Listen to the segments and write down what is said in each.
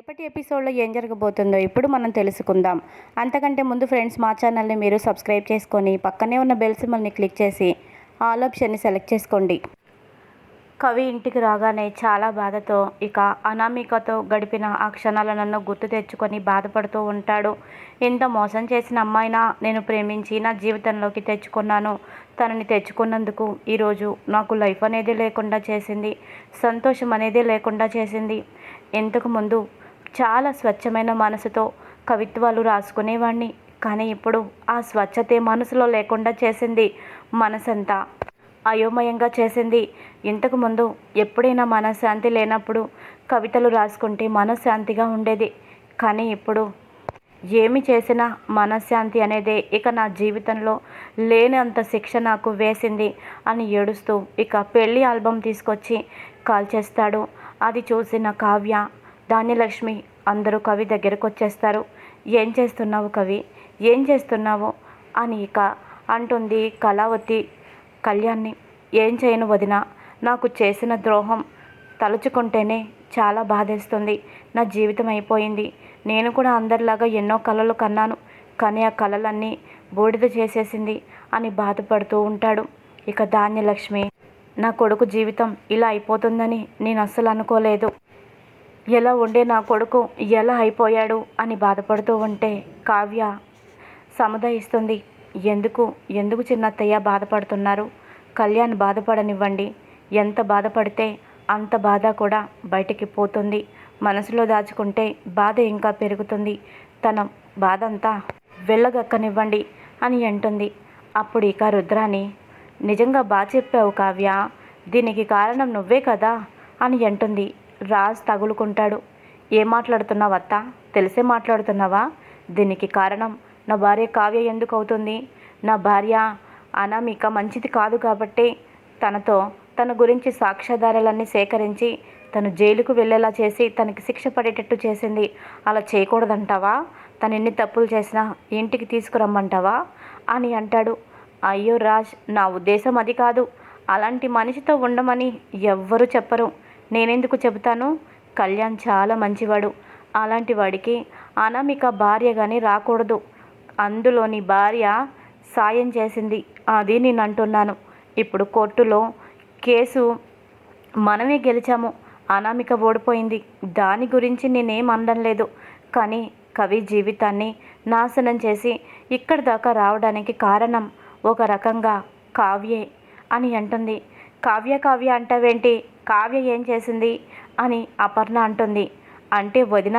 రేపటి ఎపిసోడ్లో ఏం జరగబోతుందో ఇప్పుడు మనం తెలుసుకుందాం. అంతకంటే ముందు ఫ్రెండ్స్ మా ఛానల్ని మీరు సబ్స్క్రైబ్ చేసుకొని పక్కనే ఉన్న బెల్ సింబల్ని క్లిక్ చేసి ఆల్ ఆప్షన్ని సెలెక్ట్ చేసుకోండి. కవి ఇంటికి రాగానే చాలా బాధతో ఇక అనామికతో గడిపిన ఆ క్షణాలను గుర్తు తెచ్చుకొని బాధపడుతూ ఉంటాడు. ఎంత మోసం చేసిన అమ్మాయినా నేను ప్రేమించి నా జీవితంలోకి తెచ్చుకున్నాను. తనని తెచ్చుకున్నందుకు ఈరోజు నాకు లైఫ్ అనేది లేకుండా చేసింది సంతోషం అనేది లేకుండా చేసింది. ఇంతకు ముందు చాలా స్వచ్ఛమైన మనసుతో కవిత్వాలు రాసుకునేవాడిని కానీ ఇప్పుడు ఆ స్వచ్ఛతే మనసులో లేకుండా చేసింది మనసంతా. అయోమయంగా చేసింది. ఇంతకుముందు ఎప్పుడైనా మనశ్శాంతి లేనప్పుడు కవితలు రాసుకుంటే మనశ్శాంతిగా ఉండేది. కానీ ఇప్పుడు ఏమి చేసినా మనశ్శాంతి అనేదే ఇక నా జీవితంలో లేనంత శిక్ష నాకు వేసింది అని ఏడుస్తూ ఇక పెళ్ళి ఆల్బమ్ తీసుకొచ్చి కాల్ చేస్తాడు అది చూసిన కావ్య ధాన్యలక్ష్మి అందరూ కవి దగ్గరకు వచ్చేస్తారు. ఏం చేస్తున్నావు కవి? ఏం చేస్తున్నావు? అని ఇక అంటుంది కళావతి కళ్యాణ్ని. ఏం చేయను వదిన నాకు చేసిన ద్రోహం తలుచుకుంటేనే చాలా బాధేస్తుంది. నా జీవితం అయిపోయింది. నేను కూడా అందరిలాగా ఎన్నో కళలు కన్నాను. కానీ ఆ కళలన్నీ బూడిద చేసేసింది అని బాధపడుతూ ఉంటాడు. ఇక ధాన్యలక్ష్మి నా కొడుకు జీవితం ఇలా అయిపోతుందని నేను అస్సలు అనుకోలేదు. ఎలా ఉండే నా కొడుకు ఎలా అయిపోయాడు అని బాధపడుతూ ఉంటే కావ్య సముదాయిస్తుంది. ఎందుకు? ఎందుకు చిన్నత్తయ్య బాధపడుతున్నారు? కళ్యాణ్ బాధపడనివ్వండి. ఎంత బాధపడితే అంత బాధ కూడా బయటికి పోతుంది. మనసులో దాచుకుంటే బాధ ఇంకా పెరుగుతుంది. తన బాధ అంతా వెళ్ళగక్కనివ్వండి అని అంటుంది. అప్పుడు ఇక రుద్రాని నిజంగా బాగా చెప్పావు కావ్య. దీనికి కారణం నువ్వే కదా అని అంటుంది. రాజ్ తగులుకుంటాడు. ఏం మాట్లాడుతున్నావు అత్త? తెలిసే మాట్లాడుతున్నావా? దీనికి కారణం నా భార్య కావ్య ఎందుకు అవుతుంది? నా భార్య అనామిక మంచిది కాదు కాబట్టి తనతో తన గురించి సాక్ష్యాధారాలన్నీ సేకరించి తను జైలుకు వెళ్ళేలా చేసి తనకి శిక్ష పడేటట్టు చేసింది. అలా చేయకూడదంటావా? తను ఎన్ని తప్పులు చేసినా ఇంటికి తీసుకురమ్మంటావా? అని అంటాడు. అయ్యో రాజ్ నా ఉద్దేశం అది కాదు. అలాంటి మనిషితో ఉండమని ఎవ్వరూ చెప్పరు. నేనెందుకు చెబుతాను? కళ్యాణ్ చాలా మంచివాడు. అలాంటి వాడికి అనామిక భార్యగాని రాకూడదు. అందులోని భార్య సాయం చేసింది. అది నేను అంటున్నాను ఇప్పుడు కోర్టులో కేసు మనమే గెలిచాము. అనామిక ఓడిపోయింది. దాని గురించి నేనేం అనడం లేదు కానీ కవి జీవితాన్ని నాశనం చేసి ఇక్కడి దాకా రావడానికి కారణం ఒక రకంగా కావ్యే అని అంటుంది. కావ్య కావ్య అంటావేంటి? కావ్య ఏం చేసింది? అని అపర్ణ అంటుంది. అంటే వదిన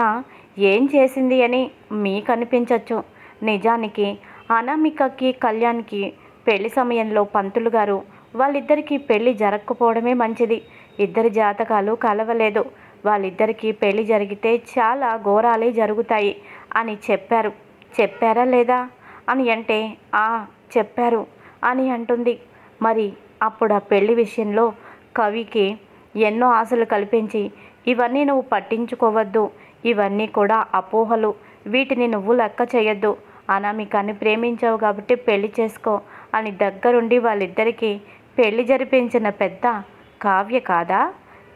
ఏం చేసింది అని మీకు అనిపించవచ్చు నిజానికి అనామికకి కళ్యాణ్కి పెళ్ళి సమయంలో పంతులు గారు వాళ్ళిద్దరికీ పెళ్ళి జరగకపోవడమే మంచిది. ఇద్దరి జాతకాలు కలవలేదు. వాళ్ళిద్దరికీ పెళ్ళి జరిగితే చాలా ఘోరాలే జరుగుతాయి అని చెప్పారు. చెప్పారా లేదా? అని అంటే ఆ చెప్పారు అని అంటుంది. మరి అప్పుడు ఆ పెళ్ళి విషయంలో కవికి ఎన్నో ఆశలు కల్పించి ఇవన్నీ నువ్వు పట్టించుకోవద్దు. ఇవన్నీ కూడా అపోహలు. వీటిని నువ్వు లెక్క చేయొద్దు. అనామికాన్ని ప్రేమించావు కాబట్టి పెళ్ళి చేసుకో అని దగ్గరుండి వాళ్ళిద్దరికీ పెళ్ళి జరిపించిన పెద్ద కావ్య కాదా?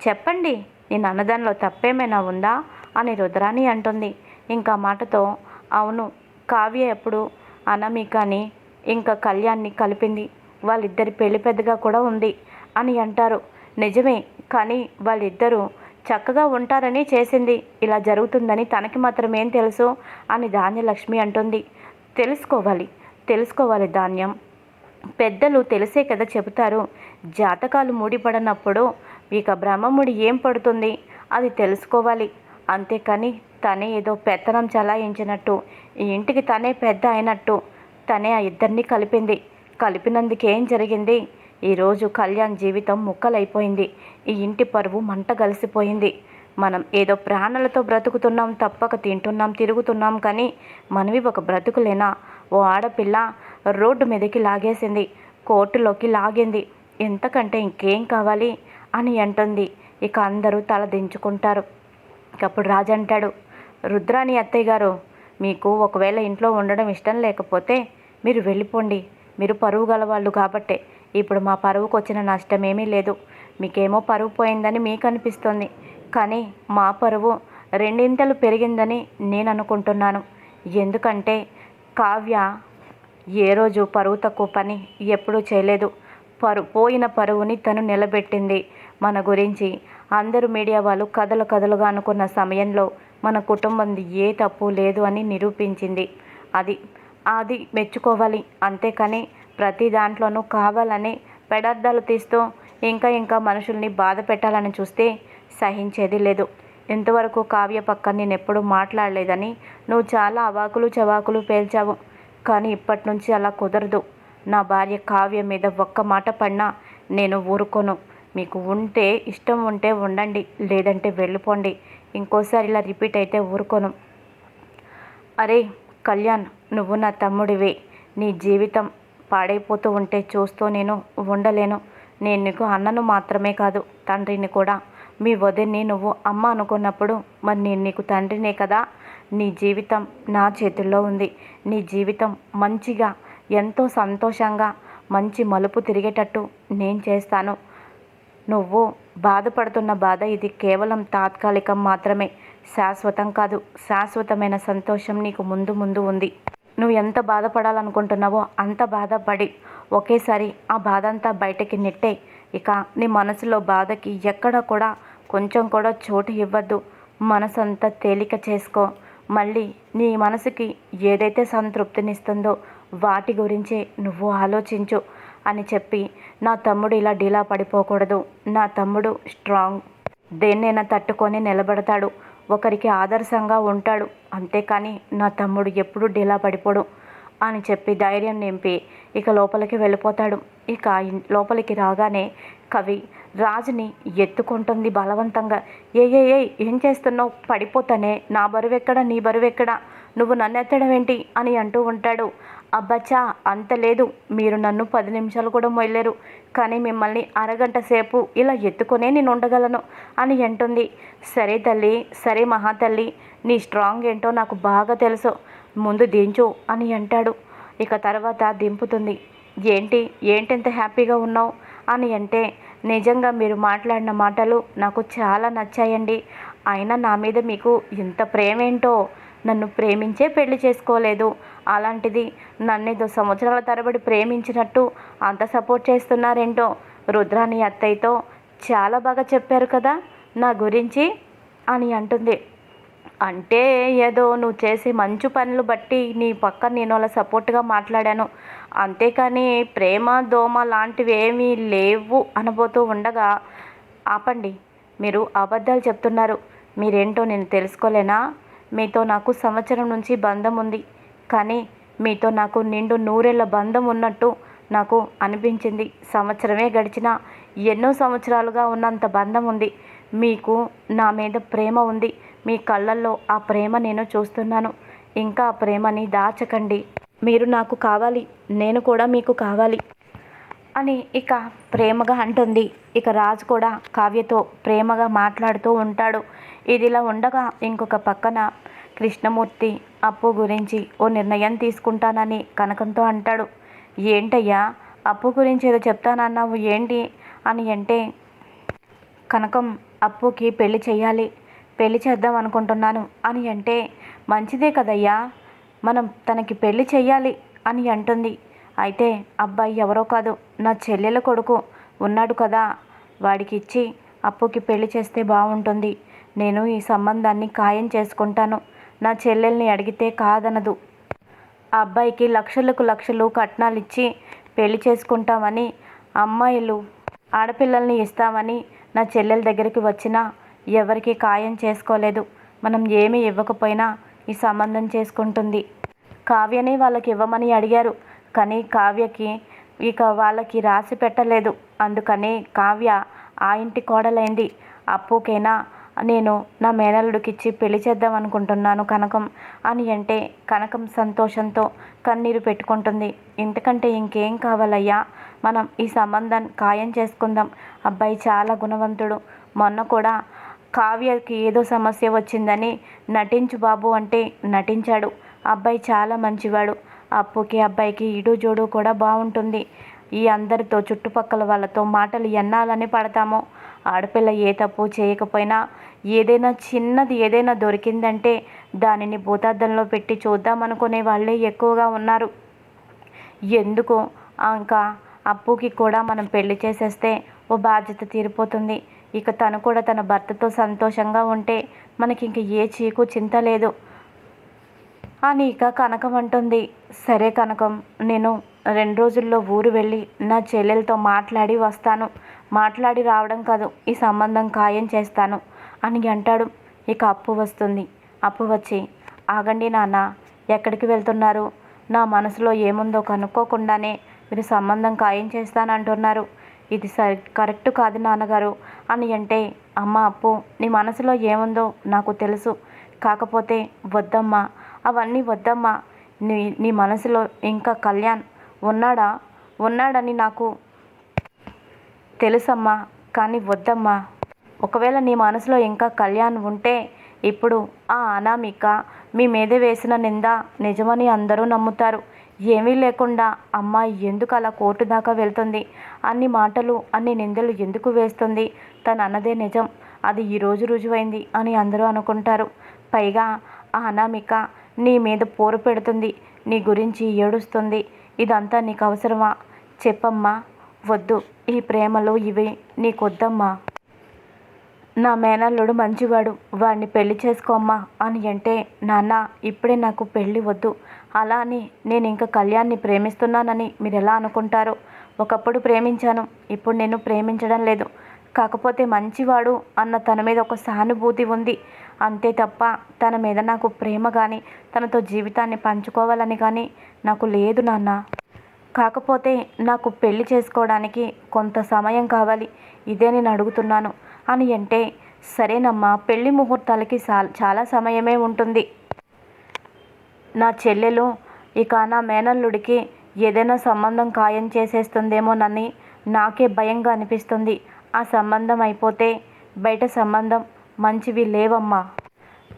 చెప్పండి. నేను అన్నదానిలో తప్పేమైనా ఉందా? అని రుద్రాణి అంటుంది. ఇంకా మాటతో అవును. కావ్య ఎప్పుడు అనామికాని ఇంకా కళ్యాణ్ని కలిపింది. వాళ్ళిద్దరి పెళ్ళి పెద్దగా కూడా ఉంది అని అంటారు. నిజమే కానీ వాళ్ళిద్దరూ చక్కగా ఉంటారని చేసింది. ఇలా జరుగుతుందని తనకి మాత్రం ఏం తెలుసు అని ధాన్యలక్ష్మి అంటుంది. తెలుసుకోవాలి తెలుసుకోవాలి ధాన్యం. పెద్దలు తెలిసే కదా చెబుతారు. జాతకాలు ముడిపడినప్పుడు ఇక బ్రహ్మముడి ఏం పడుతుంది? అది తెలుసుకోవాలి. అంతేకాని తనే ఏదో పెత్తనం చలాయించినట్టు ఈ ఇంటికి తనే పెద్ద అయినట్టు తనే ఆ ఇద్దరిని కలిపింది. కలిపినందుకేం జరిగింది? ఈరోజు కళ్యాణ్ జీవితం ముక్కలైపోయింది. ఈ ఇంటి పరువు మంట కలిసిపోయింది. మనం ఏదో ప్రాణాలతో బ్రతుకుతున్నాం తప్పక తింటున్నాం తిరుగుతున్నాం కానీ మనవి ఒక బ్రతుకులేనా ఓ ఆడపిల్ల రోడ్డు మీదకి లాగేసింది కోర్టులోకి లాగింది. ఎంతకంటే ఇంకేం కావాలి? అని అంటుంది. ఇక అందరూ తల దించుకుంటారు. అప్పుడు రాజు అంటాడు రుద్రాని అత్తయ్య గారు మీకు ఒకవేళ ఇంట్లో ఉండడం ఇష్టం లేకపోతే మీరు వెళ్ళిపోండి. మీరు పరువు గలవాళ్ళు కాబట్టే. ఇప్పుడు మా పరువుకు వచ్చిన నష్టమేమీ లేదు. మీకేమో పరువు పోయిందని మీకు అనిపిస్తుంది కానీ మా పరువు రెండింతలు పెరిగిందని నేను అనుకుంటున్నాను ఎందుకంటే కావ్య ఏ రోజు పరువు తక్కువ పని ఎప్పుడూ చేయలేదు. పరు పోయిన పరువుని తను నిలబెట్టింది. మన గురించి అందరూ మీడియా వాళ్ళు కథలు కథలుగా అనుకున్న సమయంలో మన కుటుంబంది ఏ తప్పు లేదు అని నిరూపించింది. అది అది మెచ్చుకోవాలి. అంతేకాని ప్రతి దాంట్లోనూ కావాలని పెడర్థాలు తీస్తూ ఇంకా ఇంకా మనుషుల్ని బాధ పెట్టాలని చూస్తే సహించేది లేదు. ఇంతవరకు కావ్య పక్క నేను ఎప్పుడు మాట్లాడలేదని నువ్వు చాలా అవాకులు చవాకులు పేల్చావు. కానీ ఇప్పటి నుంచి అలా కుదరదు. నా భార్య కావ్య మీద ఒక్క మాట పడినా నేను ఊరుకోను. మీకు ఉంటే ఇష్టం ఉంటే ఉండండి. లేదంటే వెళ్ళిపోండి. ఇంకోసారి ఇలా రిపీట్ అయితే ఊరుకోను. అరే కళ్యాణ్ నువ్వు నా తమ్ముడివే. నీ జీవితం పాడైపోతూ ఉంటే చూస్తూ నేను ఉండలేను. నేను నీకు అన్నను మాత్రమే కాదు తండ్రిని కూడా. మీ వదిన్ని నువ్వు అమ్మ అనుకున్నప్పుడు మరి నేను నీకు తండ్రినే కదా? నీ జీవితం నా చేతుల్లో ఉంది. నీ జీవితం మంచిగా ఎంతో సంతోషంగా మంచి మలుపు తిరిగేటట్టు నేను చేస్తాను. నువ్వు బాధపడుతున్న బాధ ఇది కేవలం తాత్కాలికం మాత్రమే. శాశ్వతం కాదు. శాశ్వతమైన సంతోషం నీకు ముందు ముందు ఉంది. నువ్వు ఎంత బాధపడాలనుకుంటున్నావో అంత బాధపడి ఒకేసారి ఆ బాధ అంతా బయటకి నెట్టే. ఇక నీ మనసులో బాధకి ఎక్కడ కూడా కొంచెం కూడా చోటు ఇవ్వద్దు. మనసు అంతా తేలిక చేసుకో. మళ్ళీ నీ మనసుకి ఏదైతే సంతృప్తినిస్తుందో వాటి గురించే నువ్వు ఆలోచించు అని చెప్పి నా తమ్ముడు ఇలా డీలా పడిపోకూడదు. నా తమ్ముడు స్ట్రాంగ్. దేన్నైనా తట్టుకొని నిలబడతాడు. ఒకరికి ఆదర్శంగా ఉంటాడు. అంతేకాని నా తమ్ముడు ఎప్పుడు డీలా పడిపోడు అని చెప్పి ధైర్యం నింపి ఇక లోపలికి వెళ్ళిపోతాడు. ఇక లోపలికి రాగానే కవి రాజుని ఎత్తుకుంటుంది బలవంతంగా. ఏ ఏ ఏం చేస్తున్నావు? పడిపోతానే. నా బరువెక్కడ? నీ బరువెక్కడ? నువ్వు నన్ను ఎత్తడం ఏంటి అని అంటూ ఉంటాడు. అబ్బచ్చా అంత లేదు. మీరు నన్ను పది నిమిషాలు కూడా మొయ్యలేరు. కానీ మిమ్మల్ని అరగంట సేపు ఇలా ఎత్తుకొనే నేను ఉండగలను అని అంటుంది. సరే తల్లి సరే మహాతల్లి నీ స్ట్రాంగ్ ఏంటో నాకు బాగా తెలుసు. ముందు దించు అని అంటాడు. ఇక తర్వాత దింపుతుంది. ఏంటి ఏంటింత హ్యాపీగా ఉన్నావు? అని అంటే నిజంగా మీరు మాట్లాడిన మాటలు నాకు చాలా నచ్చాయండి. అయినా నా మీద మీకు ఇంత ప్రేమేంటో? నన్ను ప్రేమించే పెళ్ళి చేసుకోలేదు. అలాంటిది నన్నేదో సంవత్సరాల తరబడి ప్రేమించినట్టు అంత సపోర్ట్ చేస్తున్నారేంటో రుద్రాని అత్తయ్యతో చాలా బాగా చెప్పారు కదా నా గురించి అని అంటుంది. అంటే ఏదో నువ్వు చేసే మంచి పనులు బట్టి నీ పక్క నేను అలా సపోర్ట్గా మాట్లాడాను. అంతేకాని ప్రేమ దోమ లాంటివి ఏమీ లేవు అనబోతూ ఉండగా ఆపండి మీరు అబద్ధాలు చెప్తున్నారు. మీరేంటో నేను తెలుసుకోలేనా? మీతో నాకు సంవత్సరం నుంచి బంధం ఉంది. కానీ మీతో నాకు నిండు నూరేళ్ళ బంధం ఉన్నట్టు నాకు అనిపించింది. సంవత్సరమే గడిచిన ఎన్నో సంవత్సరాలుగా ఉన్నంత బంధం ఉంది. మీకు నా మీద ప్రేమ ఉంది. మీ కళ్ళల్లో ఆ ప్రేమ నేను చూస్తున్నాను. ఇంకా ఆ ప్రేమని దాచకండి. మీరు నాకు కావాలి. నేను కూడా మీకు కావాలి. అని ఇక ప్రేమగా అంటుంది. ఇక రాజు కూడా కావ్యతో ప్రేమగా మాట్లాడుతూ ఉంటాడు. ఇదిలా ఉండగా ఇంకొక పక్కన కృష్ణమూర్తి అప్పు గురించి ఓ నిర్ణయం తీసుకుంటానని కనకంతో అంటాడు. ఏంటయ్యా అప్పు గురించి ఏదో చెప్తానన్నావు ఏంటి అని అంటే కనకం అప్పుకి పెళ్ళి చేయాలి పెళ్ళి చేద్దాం అనుకుంటున్నాను అని అంటే మంచిదే కదయ్యా. మనం తనకి పెళ్ళి చేయాలి అని అంటుంది. అయితే అబ్బాయి ఎవరో కాదు. నా చెల్లెల కొడుకు ఉన్నాడు కదా. వాడికి ఇచ్చి అప్పుకి పెళ్ళి చేస్తే బాగుంటుంది. నేను ఈ సంబంధాన్ని ఖాయం చేసుకుంటాను. నా చెల్లెల్ని అడిగితే కాదనదు. ఆ అబ్బాయికి లక్షలకు లక్షలు కట్నాలు ఇచ్చి పెళ్ళి చేసుకుంటామని అమ్మాయిలు ఆడపిల్లల్ని ఇస్తామని నా చెల్లెల దగ్గరికి వచ్చినా ఎవరికి ఖాయం చేసుకోలేదు. మనం ఏమీ ఇవ్వకపోయినా ఈ సంబంధం చేసుకుంటుంది. కావ్యని వాళ్ళకి ఇవ్వమని అడిగారు. కానీ కావ్యకి ఇక వాళ్ళకి రాసి పెట్టలేదు. అందుకని కావ్య ఆ ఇంటి కోడలైంది. అప్పుకైనా నేను నా మేనల్లుడికిచ్చి పెళ్ళి చేద్దాం అనుకుంటున్నాను కనకం అని అంటే కనకం సంతోషంతో కన్నీరు పెట్టుకుంటుంది. ఇంతకంటే ఇంకేం కావాలయ్యా? మనం ఈ సంబంధం ఖాయం చేసుకుందాం. అబ్బాయి చాలా గుణవంతుడు. మొన్న కూడా కావ్యకి ఏదో సమస్య వచ్చిందని నటించు బాబు అంటే నటించాడు. అబ్బాయి చాలా మంచివాడు. అప్పుకి అబ్బాయికి ఇడు జోడు కూడా బాగుంటుంది. ఈ అందరితో చుట్టుపక్కల వాళ్ళతో మాటలు ఎన్నాలని పడతామో ఆడపిల్ల ఏ తప్పు చేయకపోయినా ఏదైనా చిన్నది ఏదైనా దొరికిందంటే దానిని భూతార్థంలో పెట్టి చూద్దామనుకునే వాళ్ళే ఎక్కువగా ఉన్నారు. ఎందుకు ఇంకా అప్పుకి కూడా మనం పెళ్ళి చేసేస్తే ఓ బాధ్యత తీరిపోతుంది. ఇక తను కూడా తన భర్తతో సంతోషంగా ఉంటే మనకి ఇంక ఏ చీకు చింత లేదు. అని ఇక కనకం అంటుంది. సరే కనకం నేను రెండు రోజుల్లో ఊరు వెళ్ళి నా చెల్లెలతో మాట్లాడి వస్తాను. మాట్లాడి రావడం కాదు ఈ సంబంధం ఖాయం చేస్తాను అని అంటాడు. ఇక అప్పు వస్తుంది. అప్పు వచ్చి ఆగండి నాన్న ఎక్కడికి వెళ్తున్నారు? నా మనసులో ఏముందో కనుక్కోకుండానే మీరు సంబంధం ఖాయం చేస్తానంటున్నారు. ఇది సరి కరెక్ట్ కాదు నాన్నగారు అని అంటే అమ్మ అప్పు నీ మనసులో ఏముందో నాకు తెలుసు. కాకపోతే వద్దమ్మా అవన్నీ వద్దమ్మా. నీ నీ మనసులో ఇంకా కళ్యాణ్ ఉన్నాడా? ఉన్నాడని నాకు తెలుసమ్మా కానీ వద్దమ్మా. ఒకవేళ నీ మనసులో ఇంకా కళ్యాణ్ ఉంటే ఇప్పుడు ఆ అనామిక మీ మీద వేసిన నింద నిజమని అందరూ నమ్ముతారు. ఏమీ లేకుండా అమ్మాయి ఎందుకు అలా కోర్టు దాకా వెళ్తుంది? అన్ని మాటలు అన్ని నిందలు ఎందుకు వేస్తుంది? తను అన్నదే నిజం. అది ఈరోజు రుజువైంది అని అందరూ అనుకుంటారు. పైగా ఆ అనామిక నీ మీద పోరు పెడుతుంది. నీ గురించి ఏడుస్తుంది. ఇదంతా నీకు అవసరమా చెప్పమ్మా. వద్దు. ఈ ప్రేమలు ఇవి. నీకొద్దమ్మా. నా మేనల్లుడు మంచివాడు. వాడిని పెళ్ళి చేసుకోమ్మా అని అంటే నాన్న ఇప్పుడే నాకు పెళ్ళి వద్దు. అలా అని నేను ఇంకా కళ్యాణ్ని ప్రేమిస్తున్నానని మీరు ఎలా అనుకుంటారో? ఒకప్పుడు ప్రేమించాను. ఇప్పుడు నేను ప్రేమించడం లేదు. కాకపోతే మంచివాడు అన్న తన మీద ఒక సానుభూతి ఉంది. అంతే తప్ప తన మీద నాకు ప్రేమ కానీ తనతో జీవితాన్ని పంచుకోవాలని కానీ నాకు లేదు నాన్న. కాకపోతే నాకు పెళ్ళి చేసుకోవడానికి కొంత సమయం కావాలి ఇదే నేను అడుగుతున్నాను. అని అంటే సరేనమ్మా పెళ్ళి ముహూర్తాలకి చాలా సమయమే ఉంటుంది. నా చెల్లెలు ఇక నా మేనల్లుడికి ఏదైనా సంబంధం ఖాయం చేసేస్తుందేమోనని నాకే భయంగా అనిపిస్తుంది. ఆ సంబంధం అయిపోతే బయట సంబంధం మంచివి లేవమ్మా.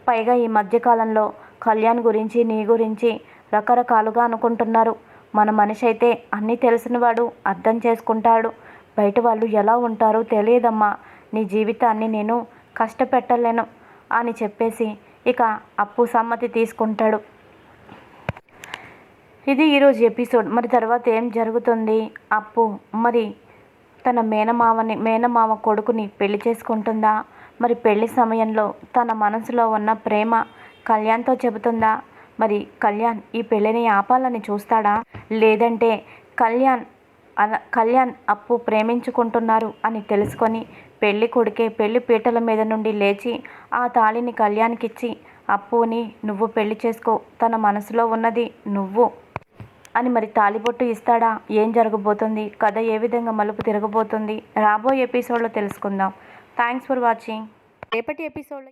పైగా ఈ మధ్యకాలంలో కళ్యాణ్ గురించి నీ గురించి రకరకాలుగా అనుకుంటున్నారు. మన మనిషి అయితే అన్నీ తెలిసినవాడు అర్థం చేసుకుంటాడు. బయట వాళ్ళు ఎలా ఉంటారో తెలియదమ్మా. నీ జీవితాన్ని నేను కష్టపెట్టలేను అని చెప్పేసి ఇక అప్పు సమ్మతి తీసుకుంటాడు. ఇది ఈరోజు ఎపిసోడ్. మరి తర్వాత ఏం జరుగుతుంది? అప్పు మరి తన మేనమావని మేనమామ కొడుకుని పెళ్ళి చేసుకుంటుందా? మరి పెళ్ళి సమయంలో తన మనసులో ఉన్న ప్రేమ కళ్యాణ్తో చెబుతుందా? మరి కళ్యాణ్ ఈ పెళ్ళిని ఆపాలని చూస్తాడా? లేదంటే కళ్యాణ్ కళ్యాణ్ అప్పు ప్రేమించుకుంటున్నారు అని తెలుసుకొని పెళ్ళి కొడుకే పెళ్ళి పీటల మీద నుండి లేచి ఆ తాళిని కళ్యాణ్కిచ్చి అప్పుని నువ్వు పెళ్ళి చేసుకో తన మనసులో ఉన్నది నువ్వు అని మరి తాలిబొట్టు ఇస్తాడా? ఏం జరగబోతుంది? కథ ఏ విధంగా మలుపు తిరగబోతుంది? రాబోయే ఎపిసోడ్లో తెలుసుకుందాం. థ్యాంక్స్ ఫర్ వాచింగ్ రేపటి ఎపిసోడ్